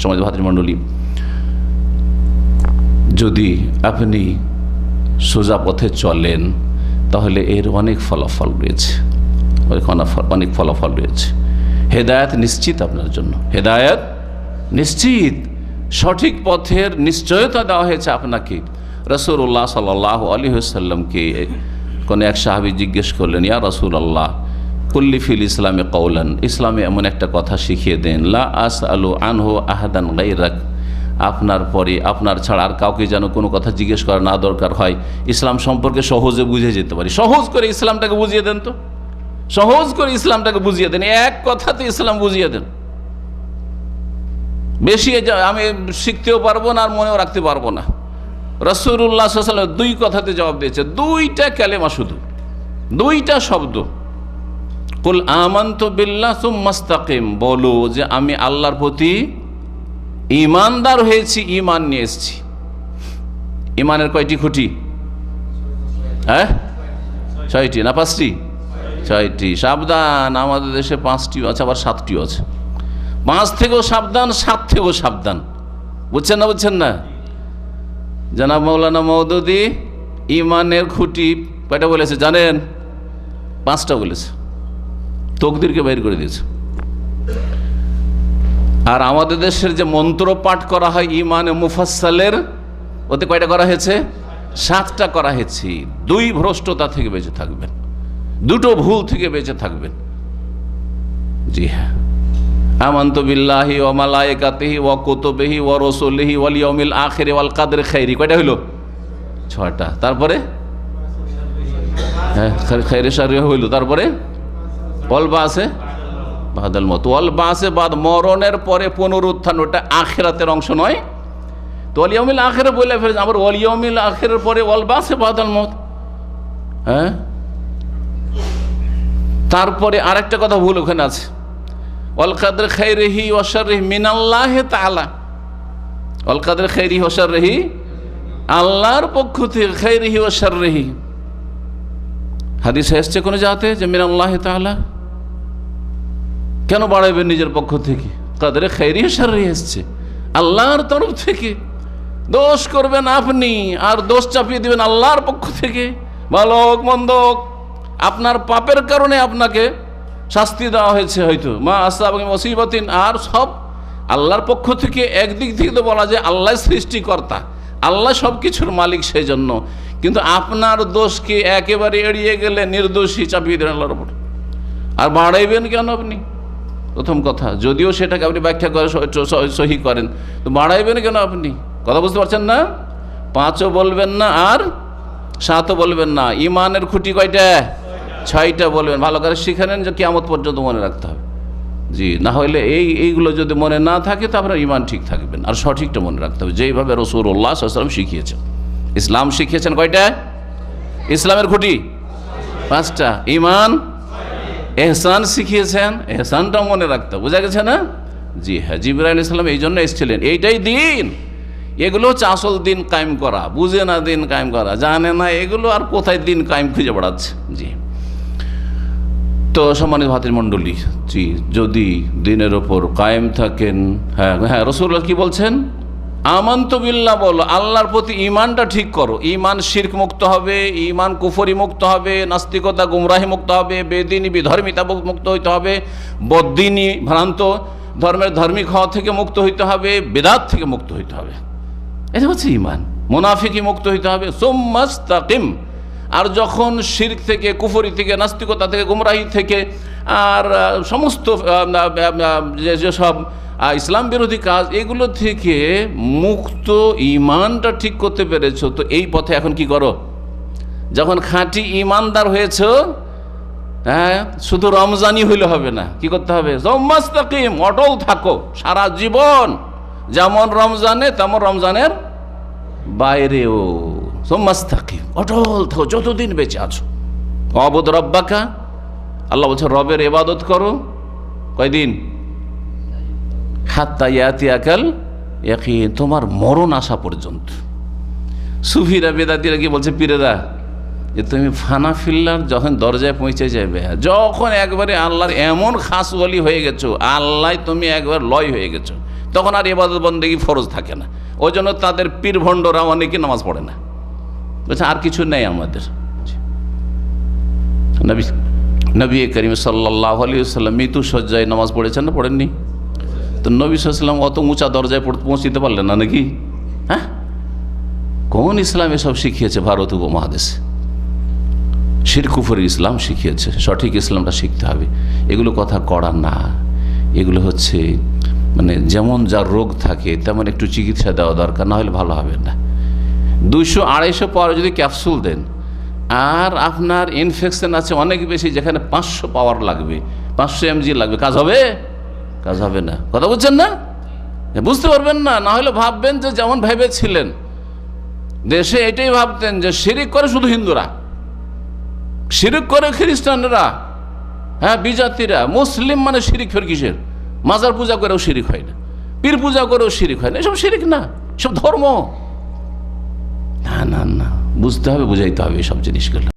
সমাজ ভাতৃমণ্ডলী। যদি আপনি সোজা পথে চলেন, তাহলে এর অনেক ফলাফল রয়েছে। অনেক ফলাফল রয়েছে। হেদায়াত নিশ্চিত আপনার জন্য। হেদায়াত নিশ্চিত। সঠিক পথের নিশ্চয়তা দেওয়া হয়েছে আপনাকে। রসুল্লাহ সাল্লাহ আলী সাল্লামকে কোনো এক সাহাবি জিজ্ঞেস করলেন, ইয়া রসুল আল্লাহ কুল্লিফিল ইসলামে কৌলান ইসলামে এমন একটা কথা শিখিয়ে দেন, লা আস আলু আনহু আহাদান গাইরাক আপনার পরে, আপনার ছাড়া আর কাউকে যেন কোনো কথা জিজ্ঞেস করা না দরকার হয়। ইসলাম সম্পর্কে সহজে বুঝে যেতে পারি। সহজ করে ইসলামটাকে বুঝিয়ে দেন তো। সহজ করে ইসলামটাকে বুঝিয়ে দেন। এক কথাতে ইসলাম বুঝিয়ে দেন। বেশি আমি শিখতেও পারব না আর মনেও রাখতে পারব না। রসুল্লাহ দুই কথাতে জবাব দিয়েছে। দুইটা ক্যালেমা শুধু। দুইটা শব্দ। কুল আমন্ত বিল্লাহ সুম্মাস্তাকিম। বলো যে আমি আল্লাহর প্রতি ইমানদার হয়েছি ইমান নিয়ে এসেছি। ইমানের কয়টি খুঁটি? হ্যাঁ? ছয়টি না পাঁচটি? ছয়টি। সাবধান, আমাদের দেশে পাঁচটিও আছে, আবার সাতটিও আছে। পাঁচ থেকেও সাবধান, সাত থেকেও সাবধান। বুঝছেন না বুঝছেন না? জানাব মৌলানা মৌদুদি ইমানের খুঁটি কয়টা বলেছে জানেন? পাঁচটা বলেছে। তকদিরকে বের করে দিয়েছে। আর আমাদের দেশের যে মন্ত্র পাঠ করা হয় ইমানে মুফাসালের ওতে কয়টা করা হয়েছে? সাতটা করা হয়েছে। দুই ভ্রষ্টতা থেকে বেঁচে থাকবেন। দুটো ভুল থেকে বেঁচে থাকবেন। জি হ্যাঁ। আমন্ত বিল্লাহি ও মালায়কাতেহি ও কুতুবেহি ও রসুলিহি ওয়াল ইয়াউমিল আখিরি ওয়াল কাদরে খাইরি। কয়টা হইল? ছয়টা। তারপরে? হ্যাঁ খাইরে সারি হইল। তারপরে? অল্প আছে? বাদাল মত। অল বাসে বাদ, মরণের পরে পুনরুত্থান, ওটা আখেরাতের অংশ নয়। তো অলিয়মিল আখেরে বলে ফেলেছে, আবার অলিয়মিল আখেরের পরে অল বাসে বাদাল মত। হ্যাঁ? তারপরে আরেকটা কথা ভুল ওখানে আছে। অলকাদের অল কাদের খেরেহি ওসারেহি মিনাল্লাহ তালা অল কাদের খেরি রেহি আল্লাহর পক্ষ থেকে খেরেহি রেহি হাদিস এসছে কোনো যাতে যে মিনাল্লাহ তালা কেন বাড়াইবেন নিজের পক্ষ থেকে? কাদের খেরি সারি এসছে। আল্লাহর তরফ থেকে দোষ করবেন আপনি, আর দোষ চাপিয়ে দিবেন আল্লাহর পক্ষ থেকে। বালক মন্দক আপনার পাপের কারণে আপনাকে শাস্তি দেওয়া হয়েছে হয়তো। মা আসাব মুসিবতিন, আর সব আল্লাহর পক্ষ থেকে একদিক থেকে তো বলা যায় আল্লাহ সৃষ্টিকর্তা। আল্লাহ সব কিছুর মালিক সেই জন্য কিন্তু আপনার দোষকে একেবারে এড়িয়ে গেলে নির্দোষী চাপিয়ে দেন আল্লাহর উপর। আর বাড়াইবেন কেন আপনি? প্রথম কথা, যদিও সেটাকে আপনি ব্যাখ্যা করে সহি করেন, তো বাড়াইবেন কেন আপনি? কথা বুঝতে পারছেন না? পাঁচও বলবেন না আর সাতও বলবেন না। ইমানের খুঁটি কয়টা? ছয়টা বলবেন। ভালো করে শিখে নেন যে কেমত পর্যন্ত মনে রাখতে হবে। জি, না হলে এই, এইগুলো যদি মনে না থাকে, তো আপনার ইমান ঠিক থাকবেন আর সঠিকটা মনে রাখতে হবে। যেইভাবে রসুল্লাহ সাল্লাম শিখিয়েছেন। ইসলাম শিখিয়েছেন কয়টা? ইসলামের খুঁটি? পাঁচটা। ইমান এহসান শিখিয়েছেন এহসানটা মনে রাখতে। বোঝা গেছে না? জি হ্যাঁ জিবরাইল ইসলাম এই জন্য এসেছিলেন। এইটাই দিন। এগুলো হচ্ছে আসল দিন কায়েম করা। বুঝে না দিন কায়েম করা, জানে না, এগুলো আর কোথায় দিন কায়েম খুঁজে বেড়াচ্ছে? জি। তো সম্মানিত ভাতের মণ্ডলী, জি, যদি দিনের ওপর কায়েম থাকেন হ্যাঁ হ্যাঁ রসুল্লাহ কি বলছেন? আমন্ত বিল্লাহ বলো, আল্লাহর প্রতি ইমানটা ঠিক করো। ইমান শির্ক মুক্ত হবে ইমান কুফরি মুক্ত হবে, নাস্তিকতা গুমরাহি মুক্ত হবে, বেদিনী বিধর্মিতা মুক্ত হইতে হবে বদিনী ভ্রান্ত ধর্মের ধার্মিক হওয়া থেকে মুক্ত হইতে হবে, বেদাত থেকে মুক্ত হইতে হবে। এটা হচ্ছে ইমান মোনাফিকি মুক্ত হইতে হবে, সোম্মাস্তাকিম। আর যখন শির্ক থেকে, কুফরি থেকে, নাস্তিকতা থেকে, গুমরাহি থেকে, আর সমস্ত যেসব ইসলাম বিরোধী কাজ, এগুলো থেকে মুক্ত ইমানটা ঠিক করতে পেরেছ, তো এই পথে এখন কি করো? যখন খাঁটি ইমানদার হয়েছ হ্যাঁ শুধু রমজানই হইলে হবে না, কি করতে হবে? অটল থাকো, সারা জীবন, যেমন রমজানে, তেমন রমজানের বাইরেও। অটল থাকো, যতদিন বেঁচে আছো। অবদ রব্বাকা, আল্লাহ বলছে, রবের এবাদত করো। কয়দিন? হাত্তা ইয়াতি আকাল একই তোমার মরণ আসা পর্যন্ত। সুফিরা বেদাতিরা কি বলছে, পীরেরা, যে তুমি ফানা ফিল্লার যখন দরজায় পৌঁছে যাবে যখন একবারে আল্লাহর এমন খাস বলি হয়ে গেছো, আল্লাহ তুমি একবার লয় হয়ে গেছো, তখন আর এবাদত বন্দেগী ফরজ থাকে না। ওই জন্য তাদের পীর ভণ্ডরা অনেকে নামাজ পড়ে না। বলছে, আর কিছু নেই আমাদের। নবী নবী করিম সাল্লাহ আলী সাল্লাম মৃত্যু সজ্জায় নামাজ পড়েছেন না, পড়েননি? তো নবী সাল্লাম অত উঁচা দরজায় পৌঁছতে পারলেন না নাকি? হ্যাঁ? কোন ইসলাম এসব শিখিয়েছে ভারত উপমহাদেশে? শিরকুফরের ইসলাম শিখিয়েছে, সঠিক ইসলামটা শিখতে হবে। এগুলো কথা করা না। এগুলো হচ্ছে মানে যেমন যার রোগ থাকে, তেমন একটু চিকিৎসা দেওয়া দরকার, না হলে ভালো হবে না। দুইশো আড়াইশো পাওয়ার যদি ক্যাপসুল দেন, আর আপনার ইনফেকশন আছে অনেক বেশি, যেখানে পাঁচশো পাওয়ার লাগবে, পাঁচশো এমজি লাগবে, কাজ হবে? কাজ হবে না। কথা বুঝছেন না? বুঝতে পারবেন না না হলে ভাববেন যে যেমন ভেবেছিলেন। দেশে এটাই ভাবতেন যে শিরিক করে শুধু হিন্দুরা। শিরিক করে খ্রিস্টানরা। হ্যাঁ বিজাতিরা। মুসলিম মানে শিরিক ফের কিসের? মাজার পূজা করেও শিরিক হয় না। পীর পূজা করেও শিরিক হয় না। এসব শিরিক না সব ধর্ম। না না না, বুঝতে হবে, বুঝাইতে হবে এসব জিনিসগুলো।